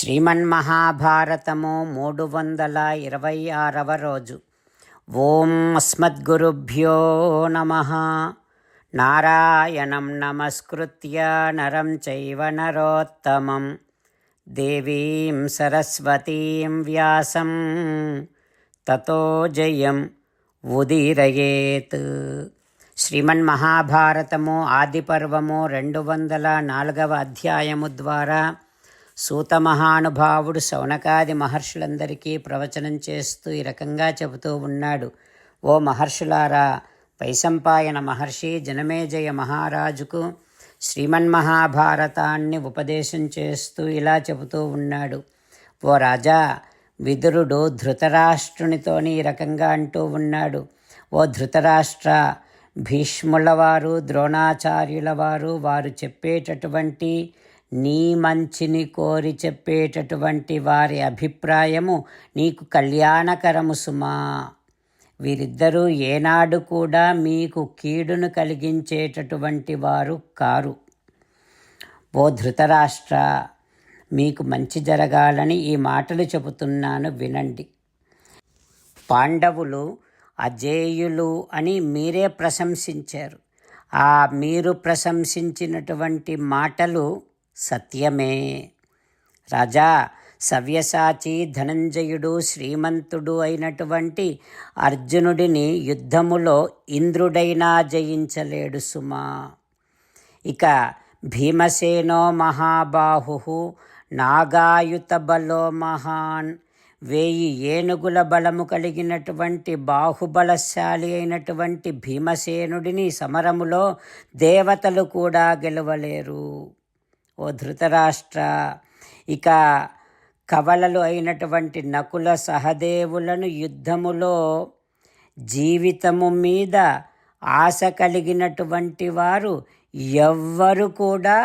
శ్రీమన్మహాభారతము మూడు వందల ఇరవై ఆరవ రోజు. ఓం అస్మద్గురుభ్యో నమ. నారాయణం నమస్కృత్య నరం చైవ నరోత్తమం. దేవీం సరస్వతీం వ్యాసం. తతో జయం ఉదీరయేత్. శ్రీమన్మహాభారతము ఆదిపర్వము రెండు వందల నాలుగవ అధ్యాయము ద్వారా సూత మహానుభావుడు శౌనకాది మహర్షులందరికీ ప్రవచనం చేస్తూ ఈ రకంగా చెబుతూ ఉన్నాడు. ఓ మహర్షులారా పైసంపాయన మహర్షి జనమేజయ మహారాజుకు శ్రీమన్మహాభారతాన్ని ఉపదేశం చేస్తూ ఇలా చెబుతూ ఉన్నాడు. ఓ రాజా విదురుడు ధృతరాష్ట్రునితోని ఈ రకంగా అంటూ ఉన్నాడు. ఓ ధృతరాష్ట్ర భీష్ముల వారు ద్రోణాచార్యుల వారు వారు చెప్పేటటువంటి నీ మంచిని కోరి చెప్పేటటువంటి వారి అభిప్రాయము నీకు కళ్యాణకరము సుమా. వీరిద్దరూ ఏనాడు కూడా మీకు కీడును కలిగించేటటువంటి వారు కారు. ఓ ధృతరాష్ట్ర మీకు మంచి జరగాలని ఈ మాటలు చెబుతున్నాను వినండి. పాండవులు అజేయులు అని మీరే ప్రశంసించారు. ఆ మీరు ప్రశంసించినటువంటి మాటలు సత్యమే. రాజా సవ్యసాచి ధనంజయుడు శ్రీమంతుడు అయినటువంటి అర్జునుడిని యుద్ధములో ఇంద్రుడైనా జయించలేడు సుమా. ఇక భీమసేనో మహాబాహు నాగాయుత బలో మహాన్ వేయి ఏనుగుల బలము కలిగినటువంటి బాహుబలశాలి అయినటువంటి భీమసేనుడిని సమరములో దేవతలు కూడా గెలవలేరు. ఓ ధృతరాష్ట్ర! ఇక కవలలు అయినటువంటి నకుల సహదేవులను యుద్ధములో జీవితము మీద ఆశ కలిగినటువంటి వారు ఎవ్వరు కూడా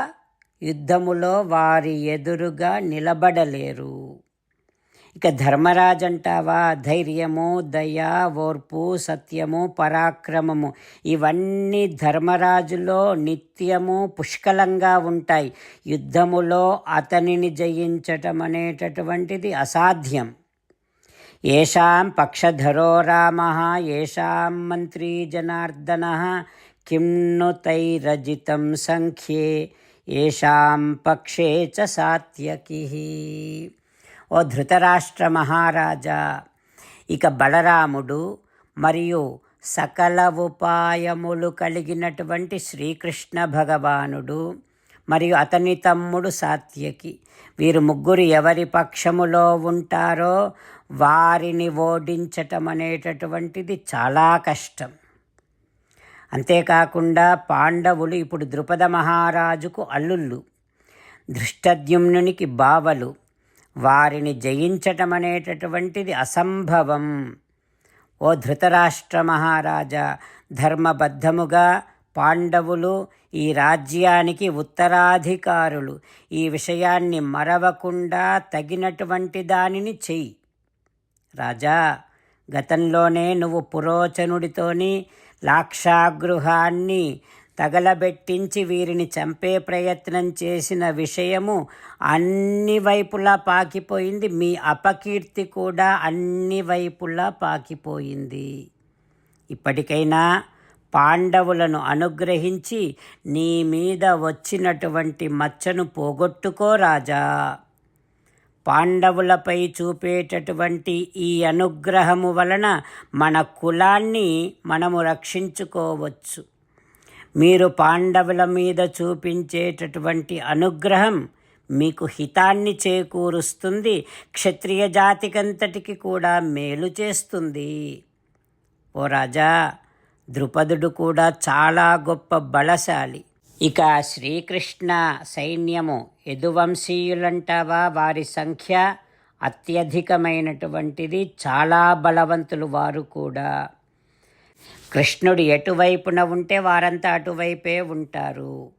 యుద్ధములో వారి ఎదురుగా నిలబడలేరు. ఇక ధర్మరాజు అంటావా ధైర్యము దయ ఓర్పు సత్యము పరాక్రమము. ఇవన్నీ ధర్మరాజులో నిత్యము పుష్కలంగా ఉంటాయి. యుద్ధములో అతనిని జయించటం అనేటటువంటిది అసాధ్యం. ఏషాం పక్షధరో రామ ఏషాం మంత్రీ జనార్దన కిమ్ను తైరజితం సంఖ్యే ఏషాం పక్షే చ సాత్యకి. ఓ ధృతరాష్ట్ర మహారాజా ఇక బలరాముడు మరియు సకల ఉపాయములు కలిగినటువంటి శ్రీకృష్ణ భగవానుడు మరియు అతని తమ్ముడు సాత్యకి వీరు ముగ్గురు ఎవరి పక్షములో ఉంటారో వారిని ఓడించటం అనేటటువంటిది చాలా కష్టం. అంతేకాకుండా పాండవులు ఇప్పుడు ద్రుపద మహారాజుకు అల్లుళ్ళు. ధృష్టద్యుమ్నునికి బావలు. వారిని జయించటం అనేటటువంటిది అసంభవం. ఓ ధృతరాష్ట్ర మహారాజా ధర్మబద్ధముగా పాండవులు ఈ రాజ్యానికి ఉత్తరాధికారులు. ఈ విషయాన్ని మరవకుండా తగినటువంటి దానిని చెయ్యి. రాజా గతంలోనే నువ్వు పురోచనుడితోని లాక్షాగృహాన్ని తగలబెట్టించి వీరిని చంపే ప్రయత్నం చేసిన విషయము అన్ని వైపులా పాకిపోయింది. మీ అపకీర్తి కూడా అన్ని వైపులా పాకిపోయింది. ఇప్పటికైనా పాండవులను అనుగ్రహించి నీ మీద వచ్చినటువంటి మచ్చను పోగొట్టుకో రాజా. పాండవులపై చూపేటటువంటి ఈ అనుగ్రహము వలన మన కులాన్ని మనము రక్షించుకోవచ్చు. మీరు పాండవుల మీద చూపించేటటువంటి అనుగ్రహం మీకు హితాన్ని చేకూరుస్తుంది క్షత్రియ జాతికంతటికి కూడా మేలు చేస్తుంది. ఓ రాజా ద్రుపదుడు కూడా చాలా గొప్ప బలశాలి. ఇక శ్రీకృష్ణ సైన్యము యదువంశీయులంటావా? వారి సంఖ్య అత్యధికమైనటువంటిది చాలా బలవంతులు వారు కూడా. కృష్ణుడు ఎటువైపున ఉంటే వారంతా అటువైపే ఉంటారు.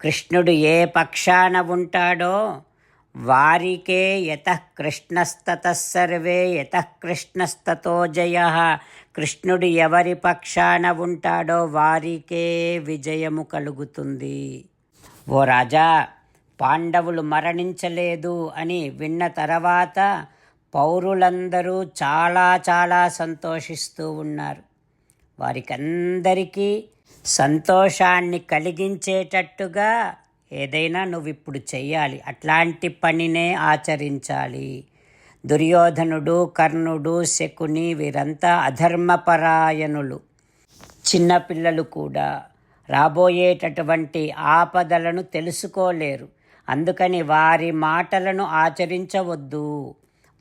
కృష్ణుడు ఏ పక్షాన ఉంటాడో వారికే యత కృష్ణస్తత సర్వే యత కృష్ణస్తతో జయ. కృష్ణుడు ఎవరి పక్షాన ఉంటాడో వారికే విజయము కలుగుతుంది. ఓ రాజా పాండవులు మరణించలేదు అని విన్న తర్వాత పౌరులందరూ చాలా చాలా సంతోషిస్తూ ఉన్నారు. వారికందరికీ సంతోషాన్ని కలిగించేటట్టుగా ఏదైనా నువ్వు ఇప్పుడు చెయ్యాలి. అట్లాంటి పనినే ఆచరించాలి. దుర్యోధనుడు కర్ణుడు శకుని వీరంతా అధర్మపరాయణులు. చిన్నపిల్లలు కూడా రాబోయేటటువంటి ఆపదలను తెలుసుకోలేరు. అందుకని వారి మాటలను ఆచరించవద్దు.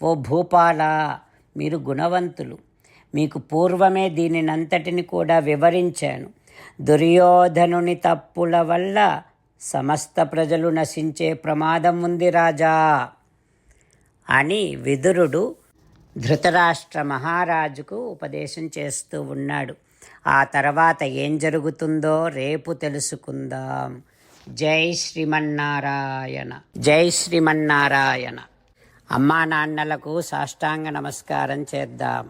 ఓ భూపాల మీరు గుణవంతులు. మీకు పూర్వమే దీనినంతటిని కూడా వివరించాను. దుర్యోధనుని తప్పుల వల్ల సమస్త ప్రజలు నశించే ప్రమాదం ఉంది రాజా అని విదురుడు ధృతరాష్ట్ర మహారాజుకు ఉపదేశం చేస్తూ ఉన్నాడు. ఆ తర్వాత ఏం జరుగుతుందో రేపు తెలుసుకుందాం. జై శ్రీమన్నారాయణ. జై శ్రీమన్నారాయణ. అమ్మా నాన్నలకు సాష్టాంగ నమస్కారం చేద్దాం.